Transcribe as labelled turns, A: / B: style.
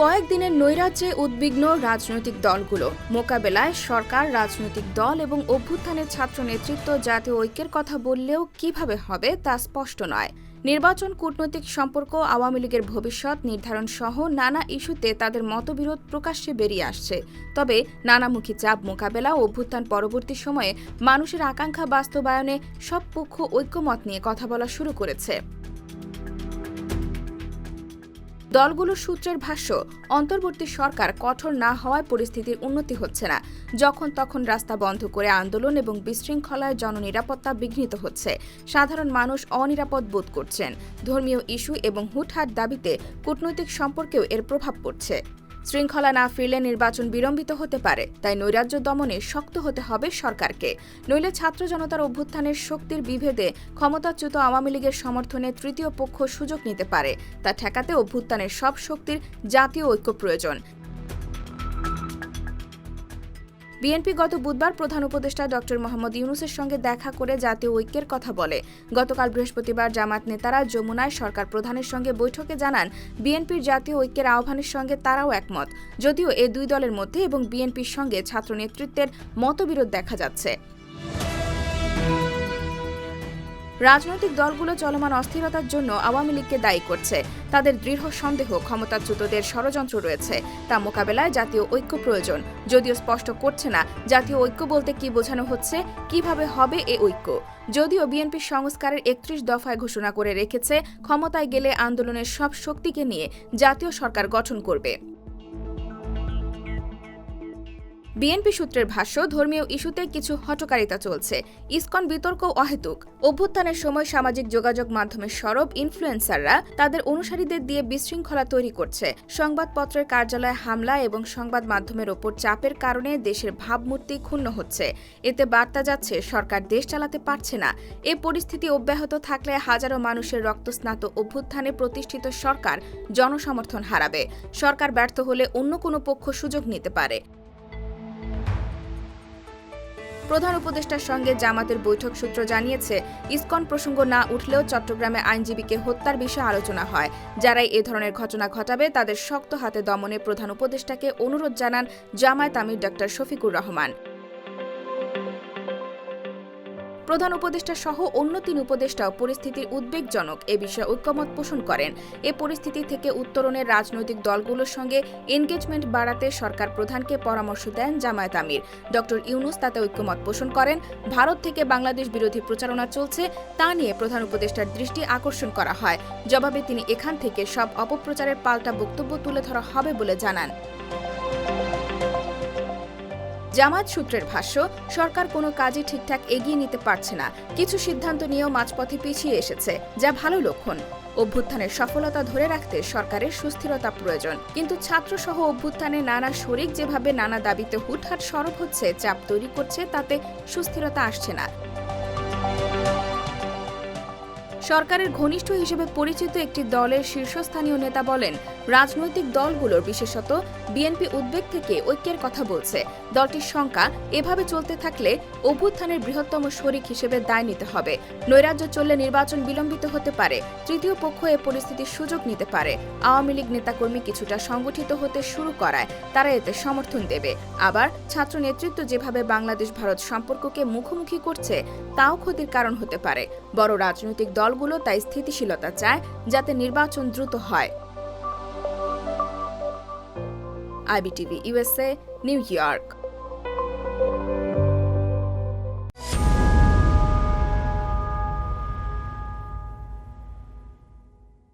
A: কয়েকদিনের নৈরাজ্যে উদ্বিগ্ন রাজনৈতিক দলগুলো। মোকাবেলায় সরকার, রাজনৈতিক দল এবং অভ্যুত্থানের ছাত্র নেতৃত্ব জাতীয় ঐক্যের কথা বললেও কীভাবে হবে তা স্পষ্ট নয়। নির্বাচন, কূটনৈতিক সম্পর্ক, আওয়ামী লীগের ভবিষ্যৎ নির্ধারণ সহ নানা ইস্যুতে তাদের মতবিরোধ প্রকাশ্যে বেরিয়ে আসছে। তবে নানামুখী চাপ মোকাবেলা ও অভ্যুত্থান পরবর্তী সময়ে মানুষের আকাঙ্ক্ষা বাস্তবায়নে সব পক্ষ ঐক্যমত নিয়ে কথা বলা শুরু করেছে। দলগুলোর সূত্রের ভাষ্য, অন্তর্বর্তী সরকার কঠোর না হওয়ায় পরিস্থিতির উন্নতি হচ্ছে না। যখন তখন রাস্তা বন্ধ করে আন্দোলন এবং বিশৃঙ্খলায় জননিরাপত্তা বিঘ্নিত হচ্ছে। সাধারণ মানুষ অনিরাপদ বোধ করছেন। ধর্মীয় ইস্যু এবং হুটহাট দাবিতে কূটনৈতিক সম্পর্কেও এর প্রভাব পড়ছে। শৃঙ্খলা না ফিরলে নির্বাচন বিলম্বিত হতে পারে, তাই নৈরাজ্য দমনে শক্ত হতে হবে সরকারকে। নইলে ছাত্র জনতার অভ্যুত্থানের শক্তির বিভেদে ক্ষমতাচ্যুত আওয়ামী লীগের সমর্থনে তৃতীয় পক্ষ সুযোগ নিতে পারে, তা ঠেকাতে অভ্যুত্থানের সব শক্তির জাতীয় ঐক্য প্রয়োজন। বিএনপি গত বুধবার প্রধান উপদেষ্টা ডক্টর মোহাম্মদ ইউনুসের সঙ্গে দেখা করে জাতীয় ঐক্যের কথা বলে। গতকাল বৃহস্পতিবার জামাত নেতারা যমুনায় সরকার প্রধানের সঙ্গে বৈঠকে জানান, বিএনপির জাতীয় ঐক্যের আহ্বানের সঙ্গে তারাও একমত। যদিও এ দুই দলের মধ্যে এবং বিএনপির সঙ্গে ছাত্র নেতৃত্বের মতবিরোধ দেখা যাচ্ছে। রাজনৈতিক দলগুলো চলমান অস্থিরতার জন্য আওয়ামী লীগকে দায়ী করছে। তাদের দৃঢ় সন্দেহ, ক্ষমতাচ্যুতদের ষড়যন্ত্র রয়েছে। তা মোকাবেলায় জাতীয় ঐক্য প্রয়োজন। যদিও স্পষ্ট করছে না জাতীয় ঐক্য বলতে কি বোঝানো হচ্ছে, কীভাবে হবে এ ঐক্য। যদিও বিএনপি সংস্কারের একত্রিশ দফায় ঘোষণা করে রেখেছে, ক্ষমতায় গেলে আন্দোলনের সব শক্তিকে নিয়ে জাতীয় সরকার গঠন করবে। বিএনপি সূত্রের ভাষ্য, ধর্মীয় ইস্যুতে কিছু হটকারিতা চলছে। ইসকন বিতর্ক অহেতুক। অভ্যুত্থানের সময় সামাজিক যোগাযোগ মাধ্যমের সরব ইনফ্লুয়েন্সাররা তাদের অনুসারীদের দিয়ে বিশৃঙ্খলা তৈরি করছে। সংবাদপত্রের কার্যালয়ে হামলা এবং সংবাদ মাধ্যমের ওপর চাপের কারণে দেশের ভাবমূর্তি ক্ষুণ্ণ হচ্ছে। এতে বার্তা যাচ্ছে, সরকার দেশ চালাতে পারছে না। এ পরিস্থিতি অব্যাহত থাকলে হাজারো মানুষের রক্তস্নাত অভ্যুত্থানে প্রতিষ্ঠিত সরকার জনসমর্থন হারাবে। সরকার ব্যর্থ হলে অন্য কোনো পক্ষ সুযোগ নিতে পারে। প্রধান উপদেষ্টার সঙ্গে জামাতের বৈঠক সূত্র জানিয়েছে, ইসকন প্রসঙ্গ না উঠলেও চট্টগ্রামে আইনজীবীকে হত্যার বিষয়ে আলোচনা হয়। যারাই এ ধরনের ঘটনা ঘটাবে, তাদের শক্ত হাতে দমনে প্রধান উপদেষ্টাকে অনুরোধ জানান জামায়াত আমির ডক্টর শফিকুর রহমান। প্রধান উপদেষ্টা সহ অন্য তিন উপদেষ্টাও পরিস্থিতির উদ্বেগজনক এ বিষয়ে ঐক্যমত পোষণ করেন। এ পরিস্থিতি থেকে উত্তরণের রাজনৈতিক দলগুলোর সঙ্গে এনগেজমেন্ট বাড়াতে সরকার প্রধানকে পরামর্শ দেন জামায়াত আমির। ড ইউনুস তাতে ঐক্যমত পোষণ করেন। ভারত থেকে বাংলাদেশ বিরোধী প্রচারণা চলছে, তা নিয়ে প্রধান উপদেষ্টার দৃষ্টি আকর্ষণ করা হয়। জবাবে তিনি এখান থেকে সব অপপ্রচারের পাল্টা বক্তব্য তুলে ধরা হবে বলে জানান। জামায়াত সূত্রের ভাষ্য, সরকার কোনো কাজই ঠিকঠাক এগিয়ে নিতে পারছে না। কিছু সিদ্ধান্ত নিয়েও মাঝপথে পিছিয়ে এসেছে, যা ভালো লক্ষণ। অভ্যুত্থানের সফলতা ধরে রাখতে সরকারের সুস্থিরতা প্রয়োজন। কিন্তু ছাত্রসহ অভ্যুত্থানে নানা শরিক যেভাবে নানা দাবিতে হুটহাট সরব হচ্ছে, চাপ তৈরি করছে, তাতে সুস্থিরতা আসছে না। সরকারের ঘনিষ্ঠ হিসেবে পরিচিত একটি দলের শীর্ষস্থানীয় নেতা বলেন, রাজনৈতিক দলগুলোর বিশেষত বিএনপি উদ্বেগ থেকে ঐক্যের কথা বলছে। দলটির সংখ্যা এভাবে চলতে থাকলে অভ্যুত্থানের বৃহত্তম শরিক হিসেবে দায় নিতে হবে। নৈরাজ্য চললে নির্বাচন বিলম্বিত হতে পারে, তৃতীয় পক্ষ এ পরিস্থিতির সুযোগ নিতে পারে। আওয়ামী লীগ নেতাকর্মী কিছুটা সংগঠিত হতে শুরু করায়, তারা এতে সমর্থন দেবে। আবার ছাত্র নেতৃত্ব যেভাবে বাংলাদেশ ভারত সম্পর্ককে মুখোমুখি করছে, তাও ক্ষতির কারণ হতে পারে। বড় রাজনৈতিক দলগুলো তাই স্থিতিশীলতা চায় যাতে নির্বাচন দ্রুত হয় আইবিটিভি ইউএসএ নিউ York.